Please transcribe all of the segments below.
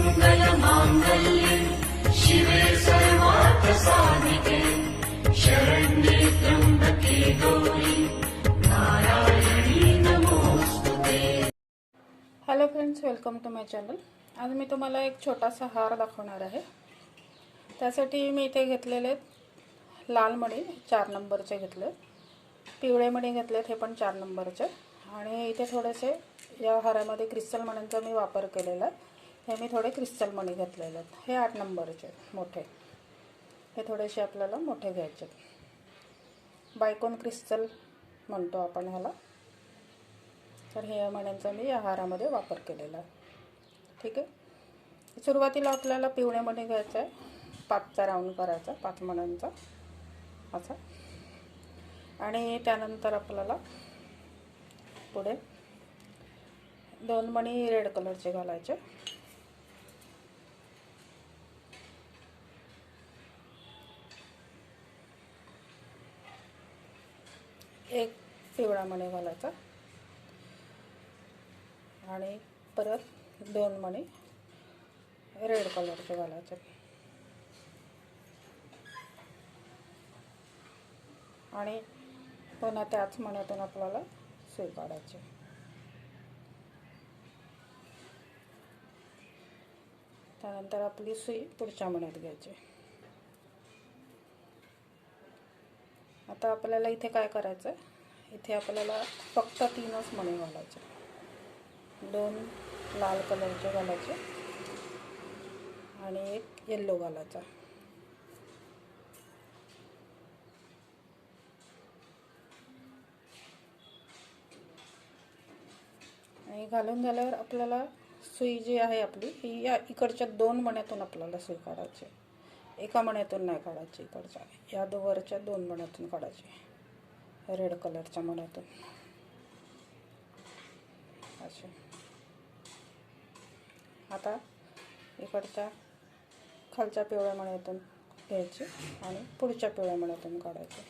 सर्वमङ्गलमाङ्गल्ये शिवे सर्वार्थसाधिके शरण्ये त्र्यम्बके गौरी नारायणी नमोस्तुते। Hello friends welcome to my channel आज मी तुम्हाला एक छोटासा हार दाखवणार आहे. त्यासाठी मी इथे घेतलेले लाल मणी चार नंबरचे घेतले. पिवळे मणी घेतलेत हे पण चार नंबरचे. आणि इथे थोडेसे या हारामध्ये क्रिस्टल मण्यांचा मी वापर केलेला आहे. हे मी थोडे क्रिस्टल मणी घेतलेले आहेत. हे आठ नंबरचे मोठे. हे थोडेसे आपल्याला मोठे घ्यायचे बायकोन क्रिस्टल म्हणतो आपण ह्याला. तर हे मण्यांचा मी या वापर केलेला आहे. ठीक आहे? सुरुवातीला आपल्याला पिवळे मणी घ्यायचं आहे. पाचचा राऊंड करायचा पाच मण्यांचा. असा. आणि त्यानंतर आपल्याला पुढे दोन मणी रेड कलरचे घालायचे. एक पिवळा मणी घालायचा. आणि परत दोन मणी रेड कलरचे घालायचे. आणि पुन्हा त्याच मण्यातून आपल्याला सुई काढायची. त्यानंतर आपली सुई पुढच्या मण्यात घ्यायची. आता आपल्याला इथे काय करायचं आहे इथे आपल्याला फक्त तीनच मणी घालायचे. दोन लाल कलरचे घालायचे आणि एक येल्लो घालायचा. आणि घालून झाल्यावर आपल्याला सुई जी आहे आपली ही या इकडच्या दोन मण्यातून आपल्याला सुई काढायची एका मण्यातून नाही काढायची इकडच्या. या दो वरच्या दोन मण्यातून काढायची. रेड कलरच्या मण्यातून. असे आता इकडच्या खालच्या पिवळ्या मण्यातून घ्यायची आणि पुढच्या पिवळ्या मण्यातून काढायची.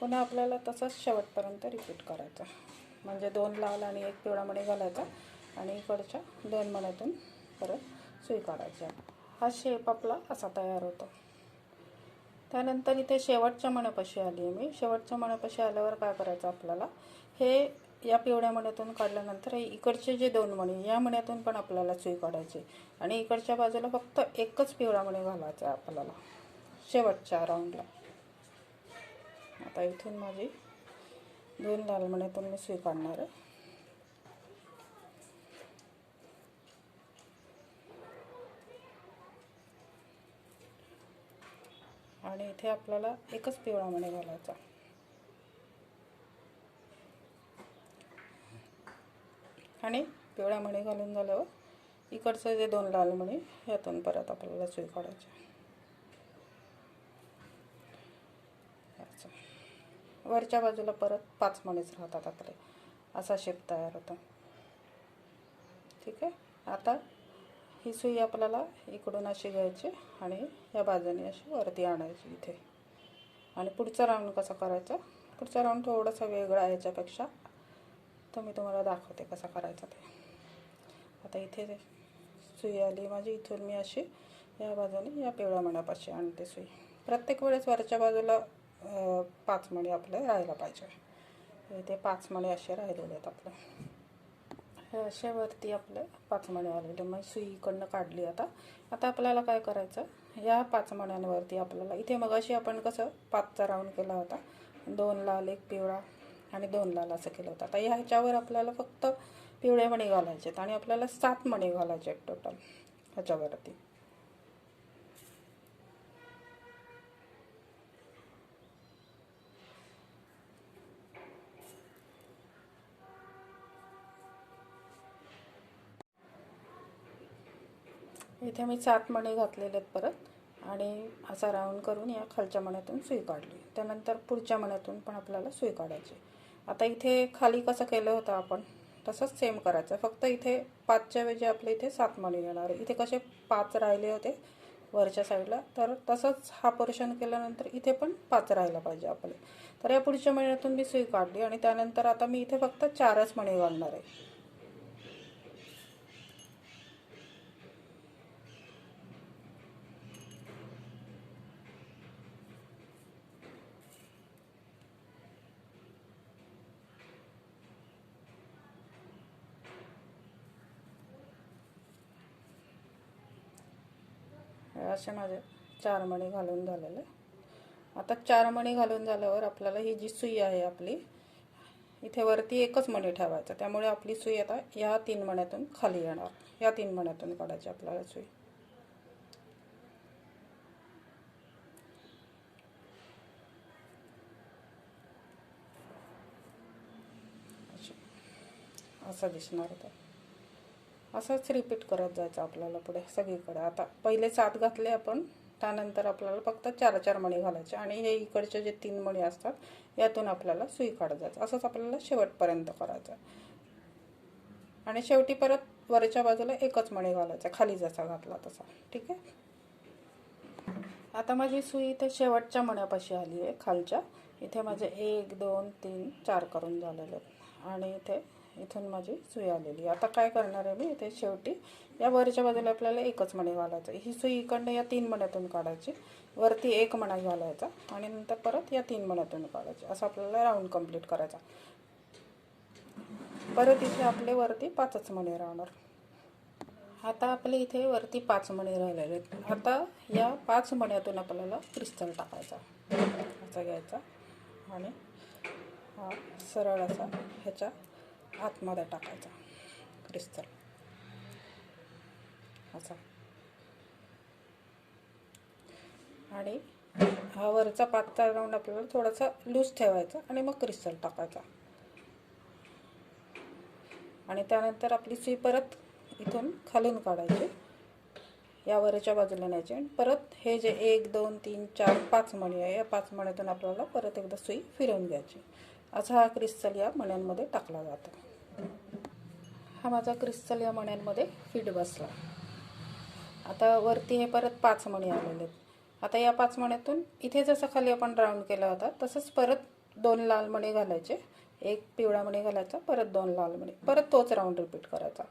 पुन्हा आपल्याला तसंच शेवटपर्यंत रिपीट करायचं. म्हणजे दोन लाल आणि एक पिवळा मणी घालायचा. आणि इकडच्या दोन मण्यातून परत सुई काढायची हा शेप आपला असा तयार होतो. त्यानंतर इथे शेवटच्या मण्यापाशी आली आहे मी. शेवटच्या मण्यापाशी आल्यावर काय करायचं आपल्याला? हे या पिवळ्या मण्यातून काढल्यानंतर इकडचे जे दोन मणी या मण्यातून पण आपल्याला सुई काढायची आणि इकडच्या बाजूला फक्त एकच पिवळा मणी घालायचा आहे आपल्याला. शेवटच्या राऊंडला आता इथून माझी दोन लाल मण्यातून मी सुई काढणार आहे. आणि इथे आपल्याला एकच पिवळा मणी घालायचा. आणि पिवळा मणी घालून झाल्यावर इकडचं जे दोन लाल मणी यातून परत आपल्याला सुई काढायची. वरच्या बाजूला परत पाच मणीच राहतात आपले. असा शेप तयार होतो. ठीक आहे? आता ही सुई आपल्याला इकडून अशी घ्यायची आणि या बाजूने अशी वरती आणायची इथे. आणि पुढचा राऊंड कसा करायचा? पुढचा राऊंड थोडासा वेगळा याच्यापेक्षा तर मी तुम्हाला दाखवते कसा करायचा ते. आता इथे सुई आली माझी इथून मी अशी या बाजूने या पिवळ्या मण्यापाशी आणते सुई. प्रत्येक वेळेस वरच्या बाजूला पाच मणी आपले राहायला पाहिजे. इथे पाच मणी असे राहिलेले आहेत आपलं. हे अशावरती आपले पाच मणे आलेले मग सुईकडनं काढली आता. आता आपल्याला काय करायचं? या पाच मण्यांवरती आपल्याला इथे मग अशी आपण कसं पाचचा राऊंड केला होता. दोन लाल एक पिवळा आणि दोन लाल असं केलं होतं. आता या ह्याच्यावर आपल्याला फक्त पिवळे मणी घालायचे आहेत आणि आपल्याला सात मणी घालायचे आहेत टोटल ह्याच्यावरती. इथे मी सात मणी घातलेले आहेत परत आणि असा राऊंड करून या खालच्या मण्यातून सुई काढली. त्यानंतर पुढच्या मण्यातून पण आपल्याला सुई काढायची. आता इथे खाली कसं केलं होतं आपण तसंच सेम करायचं. फक्त इथे पाचच्या वेळी आपल्या इथे सात मणी येणार इथे कसे पाच राहिले होते वरच्या साईडला तर तसंच हा पोर्शन केल्यानंतर इथे पण पाच राहायला पाहिजे आपले. तर या पुढच्या महिन्यातून मी सुई काढली आणि त्यानंतर आता मी इथे फक्त चारच मणी घालणार आहे. असे माझे चार मणी घालून झालेले. आता चार मणी घालून झाल्यावर आपल्याला ही जी सुई आहे आपली इथे वरती एकच मणी ठेवायचा. त्यामुळे आपली सुई आता या तीन मण्यातून खाली येणार. या तीन मण्यातून काढायची आपल्याला सुई. असं दिसणार होतं असंच रिपीट करत जायचं आपल्याला पुढे सगळीकडे. आता पहिले सात घातले आपण त्यानंतर आपल्याला फक्त चार चार मणी घालायचे आणि हे इकडचे जे तीन मणी असतात यातून आपल्याला सुई काढत जायचं असंच आपल्याला शेवटपर्यंत करायचं. आणि शेवटी परत वरच्या बाजूला एकच मणी घालायचा. खाली जसा घातला तसा. ठीक आहे? आता माझी सुई इथे शेवटच्या मण्यापाशी आली आहे खालच्या. इथे माझे एक दोन तीन चार करून झालेले आहेत. आणि इथे इथून माझी सुई आलेली. आता काय करणार आहे मी? इथे शेवटी या वरच्या बाजूला आपल्याला एकच मणी घालायचं ही सुई इकडनं या तीन मण्यातून काढायची. वरती एक मणा घालायचा आणि नंतर परत या तीन मण्यातून काढायची. असं आपल्याला राऊंड कंप्लीट करायचा. परत इथे आपले वरती पाचच मणी राहणार. आता आपले इथे वरती पाच मणी राहिलेले आहेत. आता या पाच मण्यातून आपल्याला क्रिस्टल टाकायचा. असा घ्यायचा. आणि हा सरळ असा ह्याच्या आतमध्ये टाकायचा. क्रिस्टल असा. आणि हा वरचा पातळ राऊंड आपल्याला थोडासा लूज ठेवायचा आणि मग क्रिस्टल टाकायचा. आणि त्यानंतर आपली सुई परत इथून खालून काढायची. या वरच्या बाजूला न्यायची आणि परत हे जे एक दोन तीन चार पाच मणी आहे या पाच मण्यातून आपल्याला परत एकदा सुई फिरवून घ्यायची. असा हा क्रिस्टल या मण्यांमध्ये टाकला जातो. हा माझा क्रिस्टल या मण्यांमध्ये फिट बसला. आता वरती हे परत पाच मणी आलेले आहेत. आता या पाच मण्यातून इथे जसं खाली आपण राऊंड केला होता तसंच परत दोन लाल मणी घालायचे. एक पिवळा मणी घालायचा परत दोन लाल मणी. परत तोच राऊंड रिपीट करायचा.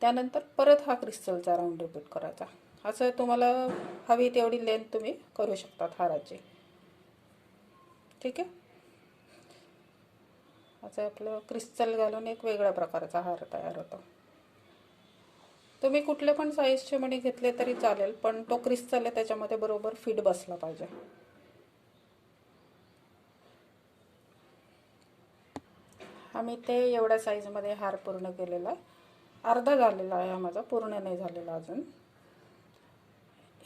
त्यानंतर परत हा क्रिस्टलचा राऊंड रिपीट करायचा. असं तुम्हाला हवी तेवढी लेंथ तुम्ही करू शकतात हाराची. ठीक आहे? असं आपलं क्रिस्टल घालून एक वेगळ्या प्रकारचा हार तयार होतो. तुम्ही कुठले पण साईजचे मणी घेतले तरी चालेल पण तो क्रिस्टल आहे त्याच्यामध्ये बरोबर फिट बसला पाहिजे. आम्ही ते एवढ्या साईजमध्ये हार पूर्ण केलेला आहे. अर्धा झालेला आहे हा माझा पूर्ण नाही झालेला अजून.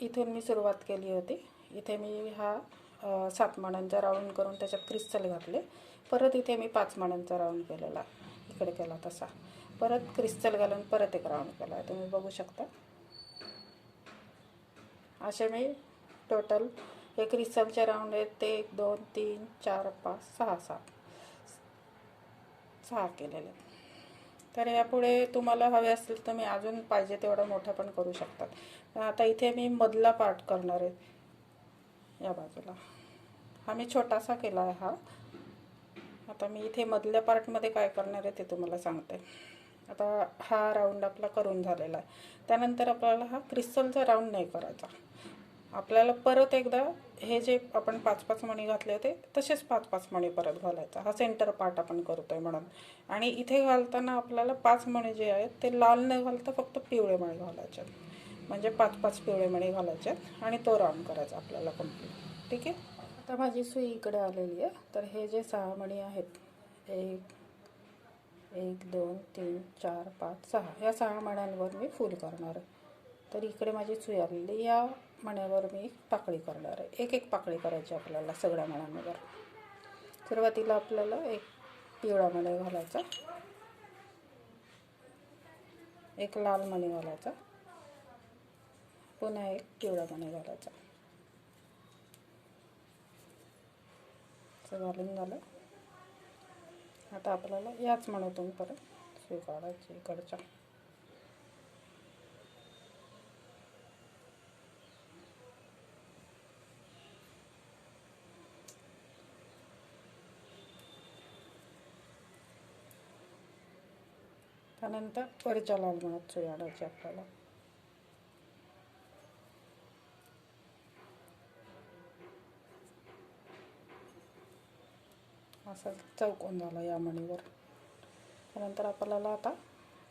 इथून मी सुरुवात केली होती. इथे मी हा सात माणांचा राऊंड करून त्याच्यात क्रिस्टल घातले. परत इथे मी पाच माणांचा राऊंड केलेला. इकडे केला तसा. परत क्रिस्टल घालून परत एक राऊंड केला. आहे तुम्ही बघू शकता. असे मी टोटल हे क्रिस्टलचे राऊंड आहेत. ते एक दोन तीन चार पाच सहा सात. सहा केलेले. आहेत. तर यापुढे तुम्हाला हवे असतील तर मी अजून पाहिजे तेवढा मोठा पण करू शकतात. आता इथे मी मधला पार्ट करणार आहे. या बाजूला. हा मी छोटासा केला आहे हा. आता मी इथे मधल्या पार्टमध्ये काय करणार आहे ते तुम्हाला सांगते. आता हा राऊंड आपला करून झालेला आहे. त्यानंतर आपल्याला हा क्रिस्टलचा राऊंड नाही करायचा. आपल्याला परत एकदा हे जे आपण पाच पाच मणी घातले होते तसेच पाच पाच मणी परत घालायचा. हा सेंटर पार्ट आपण करतोय म्हणून. आणि इथे घालताना आपल्याला पाच मणी जे आहेत ते लाल न घालता फक्त पिवळे मणी घालायचे. म्हणजे पाच पाच पिवळे मणी घालायचे आणि तो राऊंड करायचा आपल्याला कंप्लीट ठीक आहे? आता माझी सुई इकडे आलेली आहे. तर हे जे सहा मणी आहेत एक एक दोन तीन चार पाच सहा या सहा मण्यांवर मी फुल करणार आहे. तर इकडे माझी सुई आलेली या मण्यावर मी पाकळी करणार आहे. एक एक पाकळी करायची आपल्याला सगळ्या मण्यांवर. सुरुवातीला आपल्याला एक पिवळा मणी घालायचा. एक लाल मणी घालायचा. पुन्हा एक पिवळा पाणी घालायचा. घालून झालं. आता आपल्याला याच मनातून परत स्वीकारायची इकडच्या. त्यानंतर परिचालन म्हणत मनात सुरू आपल्याला. असा चौकोन झाला या मणीवर. त्यानंतर आपल्याला आता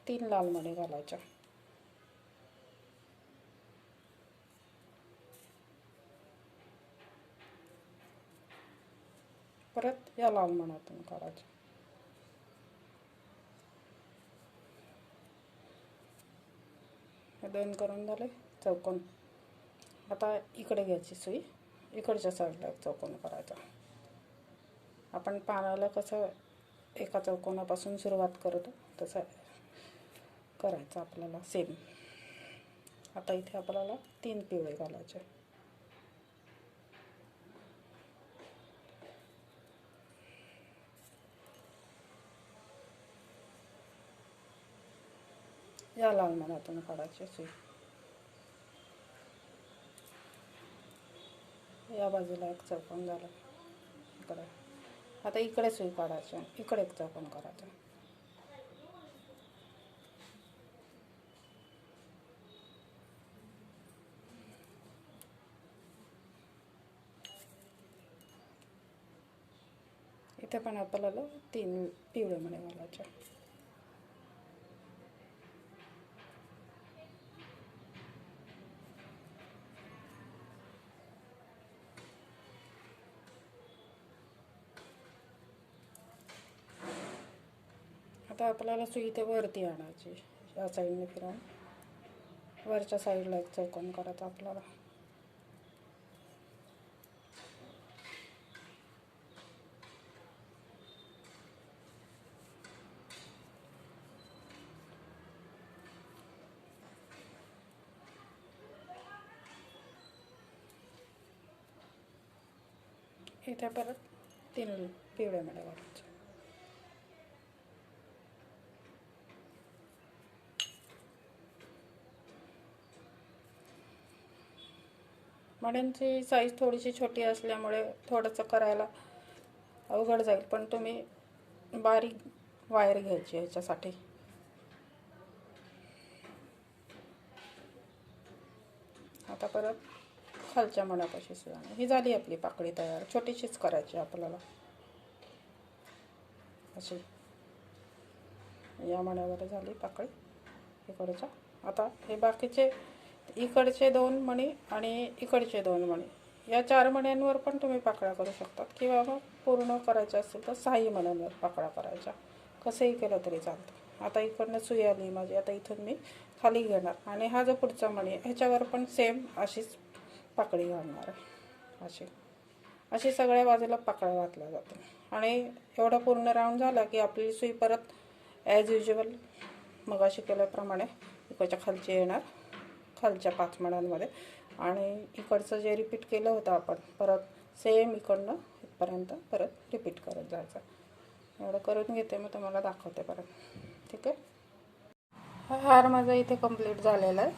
तीन लाल मणी घालायच्या. परत या लाल मणातून काढायच्या. हे दोन करून झाले चौकोन. आता इकडे घ्यायची सुई. इकडच्या साईडला एक चौकोन करायचा. आपण पानाला कसं एका चौकोनापासून सुरुवात करतो तसं करायचं आपल्याला सेम आता इथे आपल्याला तीन पिवळे घालायचे या लाल मनातून काढायचे सुई या बाजूला एक चौकोन झाला. इकडे. आता इकडे सुई काढायची. इकडे एक चौकोन करायचं. इथे पण आपल्याला तीन पिवळे मणे घालायचे. आता आपल्याला सुई ते वरती आणायची या साईडने फिरवून वरच्या साईडला एक चौकोन करायचं आपल्याला. इथे परत तीन पिवळे मध्ये घालायचे मड्यांची साईज थोडीशी छोटी असल्यामुळे थोडंसं करायला अवघड जाईल. पण तुम्ही बारीक वायर घ्यायची ह्याच्यासाठी आता परत खालच्या मण्यापाशी सुद्धा ही झाली आपली पाकळी तयार. छोटीशीच करायची आपल्याला. अशी. या मण्यावर झाली पाकळी. इकडच्या आता हे बाकीचे इकडचे दोन मणी आणि इकडचे दोन मणी. या चार मण्यांवर पण तुम्ही पाकळ्या करू शकतात. किंवा मग पूर्ण करायचं असेल तर सहाही मण्यांवर पाकळ्या करायच्या कसंही केलं तरी चालतं. आता इकडनं सुई आली माझी. आता इथून मी खाली घेणार. आणि हा जो पुढचा मणी आहे ह्याच्यावर पण सेम अशीच पाकळी घालणार आहे. अशी. अशी सगळ्या बाजूला पाकळ्या घातल्या जातात आणि एवढा पूर्ण राऊंड झाला की आपली सुई परत ॲज युजल मग अशी केल्याप्रमाणे इकडच्या खालची येणार. खालच्या पाच मण्यांमध्ये आणि इकडचं जे रिपीट केलं होतं आपण परत सेम इकडनं इथपर्यंत परत रिपीट करत जायचं. एवढं करून घेते मग तुम्हाला दाखवते परत. ठीक आहे? हा हार माझा इथे कंप्लीट झालेला आहे.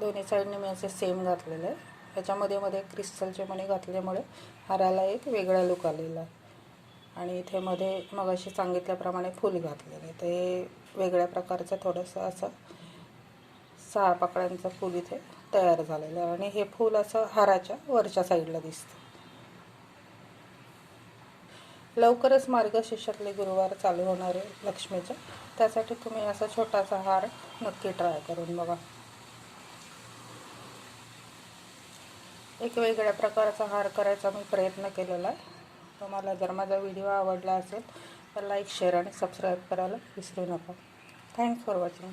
दोन्ही साईडने मी असे सेम घातलेले आहे. ह्याच्यामध्ये मध्ये क्रिस्टलचे मणी घातल्यामुळे हाराला एक वेगळा लुक आलेला आहे. आणि इथे मध्ये मग अशी सांगितल्याप्रमाणे फूल घातलेलं आहे. ते वेगळ्या प्रकारचं थोडंसं असं सहा पाकळ्यांचं फूल इथे तयार झालेलं आहे. आणि हे फूल असं हाराच्या वरच्या साईडला दिसतं. लवकरच मार्गशीर्षातले गुरुवार चालू होणार आहे लक्ष्मीचे. त्यासाठी तुम्ही असा छोटासा हार नक्की ट्राय करून बघा. एक वेगळ्या प्रकारचा हार करायचा मी प्रयत्न केलेला आहे. तुम्हाला जर माझा व्हिडिओ आवडला असेल तर लाईक शेअर आणि सबस्क्राईब करायला विसरू नका. Thanks for watching